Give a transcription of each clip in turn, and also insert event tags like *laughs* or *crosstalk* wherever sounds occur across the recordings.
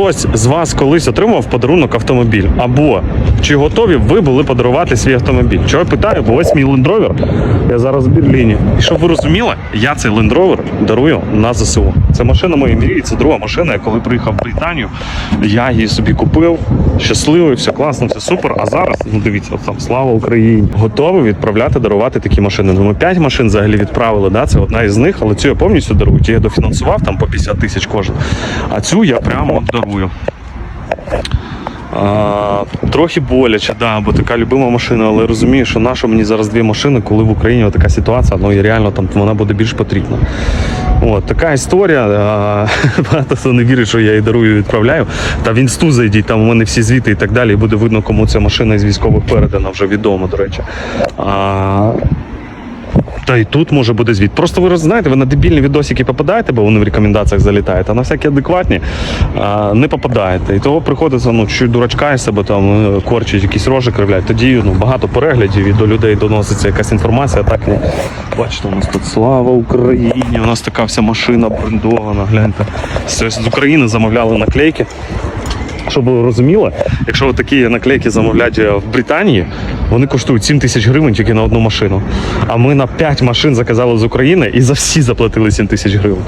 хтось з вас колись отримав подарунок автомобіль? Або чи готові ви були подарувати свій автомобіль? Чого я питаю? Бо ось мій Rover, Я зараз в Берліні. І щоб ви розуміли, я цей Rover дарую на ЗСУ. Це машина моєї мрії. Це друга машина. Я коли приїхав в Британію, я її собі купив. Щасливий, все класно, все супер. А зараз, ну дивіться, от там слава Україні. Готовий відправляти, дарувати такі машини. Ну, ми 5 машин взагалі відправили. Да? Це одна із них, але цю я повністю дарую. Я дофінансував там по 50 тисяч кожен. А цю я прямо от дарую. А, трохи боляче, да, бо така любима машина, але розумію, що наша мені зараз дві машини, коли в Україні така ситуація, ну і реально там вона буде більш потрібна. От така історія. А, *laughs* багато хто не вірить, що я її дарую і відправляю. Та в інсту зайдіть, там у мене всі звіти і так далі. І буде видно, кому ця машина із військових передана, вже відомо, до речі. А, та і тут може буде звіт. Просто ви знаєте, ви на дебільні відосики попадаєте, бо вони в рекомендаціях залітають, а на всякі адекватні а, не попадаєте. І того приходиться, ну, чуть дурачка із себе там е, корчить, якісь рожі кривлять. Тоді ну, багато переглядів і до людей доноситься якась інформація. Так ні. Бачите, у нас тут слава Україні. У нас така вся машина брендована. Гляньте. З з України замовляли наклейки. Щоб ви розуміли, якщо ви такі наклейки замовлять е, в Британії, вони коштують 7 тисяч гривень тільки на одну машину. А ми на 5 машин заказали з України і за всі заплатили 7 тисяч гривень.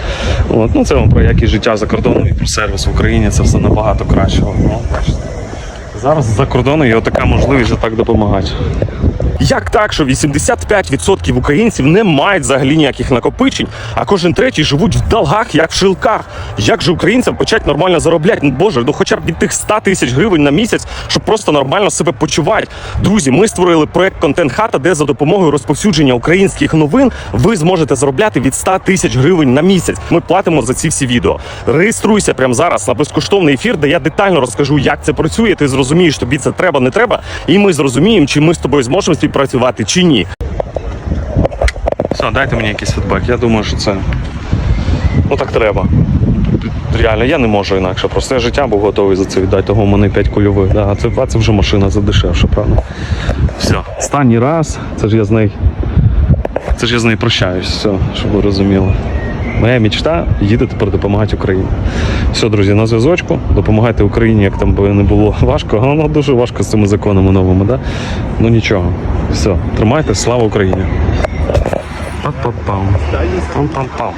От. Ну, це вам про якість життя за кордоном і про сервіс в Україні це все набагато краще. Ну. Зараз за кордоном є така можливість так допомагати. Як так, що 85% українців не мають взагалі ніяких накопичень, а кожен третій живуть в долгах, як в шилках. Як же українцям почати нормально заробляти? Ну боже, ну хоча б від тих 100 тисяч гривень на місяць, щоб просто нормально себе почувати. Друзі, ми створили проект Контент Хата, де за допомогою розповсюдження українських новин ви зможете заробляти від 100 тисяч гривень на місяць. Ми платимо за ці всі відео. Реєструйся прямо зараз на безкоштовний ефір, де я детально розкажу, як це працює. Ти зрозумієш, тобі це треба, не треба, і ми зрозуміємо, чи ми з тобою зможемо співпрацювати чи ні. Все, дайте мені якийсь фідбек. Я думаю, що це ну так треба. Реально, я не можу інакше. Просто я життя був готовий за це віддати, того в мене 5 кульових. Да, а це, а це вже машина задешевше, правда. Все, останній раз, це ж я з нею. Це ж я з нею прощаюсь, все, щоб ви розуміли. Моя мечта їде тепер допомагати Україні. Все, друзі, на зв'язочку. Допомагайте Україні, як там би не було *laughs* важко. Воно дуже важко з цими законами новими, да? Ну нічого. Все, тримайте, слава Україні. Па-па-пам. Пам-пам-пам.